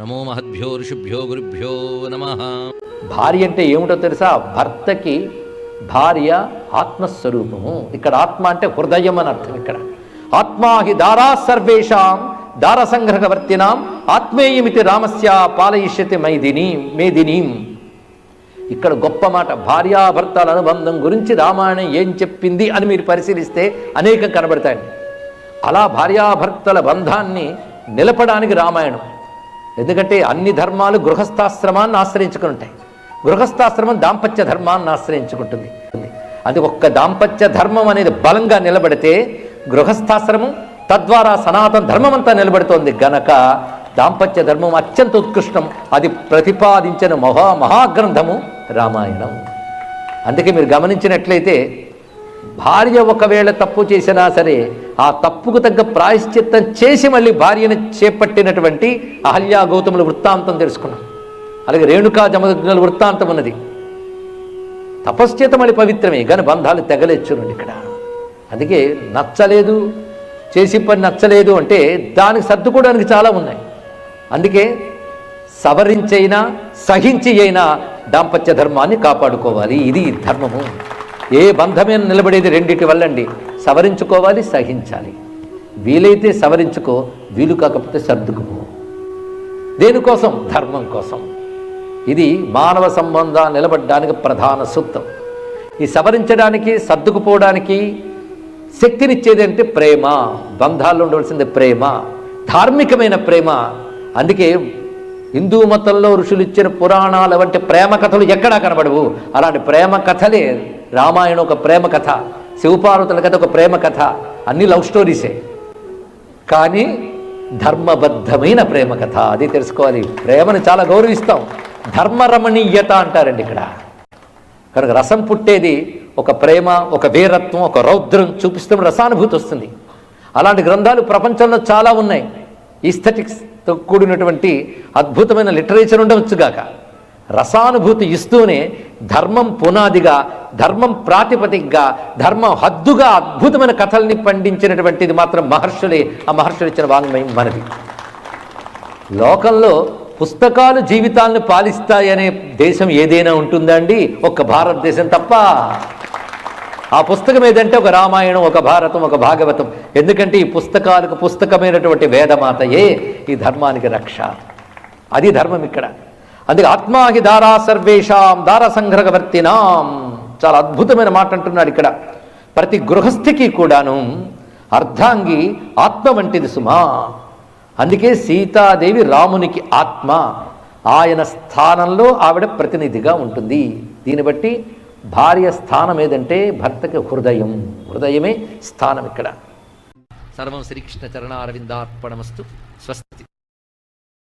నమో మహద్భ్యో ఋషిభ్యో గురుభ్యో నమ. భార్య అంటే ఏమిటో తెలుసా? భర్తకి భార్య ఆత్మస్వరూపము. ఇక్కడ ఆత్మ అంటే హృదయం అని అర్థం ఇక్కడ. ఆత్మాహి దారా సర్వేషాం దార సంగ్రహవర్తినాం ఆత్మేయమితి రామస్య పాలయిష్యతి మైదిని మేదినీం. ఇక్కడ గొప్ప మాట భార్యాభర్తల అనుబంధం గురించి రామాయణం ఏం చెప్పింది అని మీరు పరిశీలిస్తే అనేకం కనబడతాయండి. అలా భార్యాభర్తల బంధాన్ని నిలపడానికి రామాయణం. ఎందుకంటే అన్ని ధర్మాలు గృహస్థాశ్రమాన్ని ఆశ్రయించుకుని ఉంటాయి. గృహస్థాశ్రమం దాంపత్య ధర్మాన్ని ఆశ్రయించుకుంటుంది. అది ఒక్క దాంపత్య ధర్మం అనేది బలంగా నిలబడితే గృహస్థాశ్రమం తద్వారా సనాతన ధర్మం అంతా నిలబడుతోంది గనక దాంపత్య ధర్మం అత్యంత ఉత్కృష్టం. అది ప్రతిపాదించిన మహా మహాగ్రంథము రామాయణం. అందుకే మీరు గమనించినట్లయితే భార్య ఒకవేళ తప్పు చేసినా సరే ఆ తప్పుకు తగ్గ ప్రాయశ్చిత్తం చేసి మళ్ళీ భార్యను చేపట్టినటువంటి అహల్యా గౌతముల వృత్తాంతం తెలుసుకున్నాం. అలాగే రేణుకా జమదగ్నుల వృత్తాంతం ఉన్నది. తపశ్చేత మళ్ళీ పవిత్రమే కానీ బంధాలు తెగలేచ్చునండి ఇక్కడ. అందుకే నచ్చలేదు చేసి పని నచ్చలేదు అంటే దానికి సర్దుకోవడానికి చాలా ఉన్నాయి. అందుకే సవరించైనా సహించి అయినా దాంపత్య ధర్మాన్ని కాపాడుకోవాలి. ఇది ధర్మము. ఏ బంధమైన నిలబడేది రెండింటి వల్లండి. సవరించుకోవాలి సహించాలి. వీలైతే సవరించుకో వీలు కాకపోతే సర్దుకుపో. దేనికోసం? ధర్మం కోసం. ఇది మానవ సంబంధాలు నిలబడడానికి ప్రధాన సూత్రం. ఈ సవరించడానికి సర్దుకుపోవడానికి శక్తినిచ్చేది అంటే ప్రేమ. బంధాల్లో ఉండవలసింది ప్రేమ. ధార్మికమైన ప్రేమ. అందుకే హిందూ మతంలో ఋషులు ఇచ్చిన పురాణాల వంటి ప్రేమ కథలు ఎక్కడా కనబడవు. అలాంటి ప్రేమ కథలే రామాయణం ఒక ప్రేమ కథ శివపార్వతుల కథ ఒక ప్రేమ కథ అన్ని లవ్ స్టోరీసే. కానీ ధర్మబద్ధమైన ప్రేమ కథ అది తెలుసుకోవాలి. ప్రేమను చాలా గౌరవిస్తాం. ధర్మరమణీయత అంటారండి ఇక్కడ. కనుక రసం పుట్టేది ఒక ప్రేమ ఒక వీరత్వం ఒక రౌద్రం చూపిస్తున్న రసానుభూతి వస్తుంది. అలాంటి గ్రంథాలు ప్రపంచంలో చాలా ఉన్నాయి. ఈస్థెటిక్స్తో కూడినటువంటి అద్భుతమైన లిటరేచర్ ఉండవచ్చుగాక. రసానుభూతి ఇస్తూనే ధర్మం పునాదిగా ధర్మం ప్రాతిపదికగా ధర్మం హద్దుగా అద్భుతమైన కథల్ని పండించినటువంటిది మాత్రం మహర్షులే. ఆ మహర్షులు ఇచ్చిన వాంగ్మయం మనది. లోకంలో పుస్తకాలు జీవితాలను పాలిస్తాయనే దేశం ఏదైనా ఉంటుందా అండి? ఒక్క భారతదేశం తప్ప. ఆ పుస్తకం ఏదంటే ఒక రామాయణం ఒక భారతం ఒక భాగవతం. ఎందుకంటే ఈ పుస్తకాలకు పుస్తకమైనటువంటి వేదమాతయే ఈ ధర్మానికి రక్ష. అది ధర్మం ఇక్కడ. అందుకే ఆత్మాహి దారా సర్వేషాం దార సంగ్రహవర్తినాం. చాలా అద్భుతమైన మాట అంటున్నాడు ఇక్కడ. ప్రతి గృహస్థికి కూడాను అర్ధాంగి ఆత్మ వంటిది సుమా. అందుకే సీతాదేవి రామునికి ఆత్మ. ఆయన స్థానంలో ఆవిడ ప్రతినిధిగా ఉంటుంది. దీన్ని బట్టి భార్య స్థానం ఏదంటే భర్తకి హృదయం. హృదయమే స్థానం ఇక్కడ. సర్వం శ్రీకృష్ణ చరణారవిందార్పణమస్తు. స్వస్తి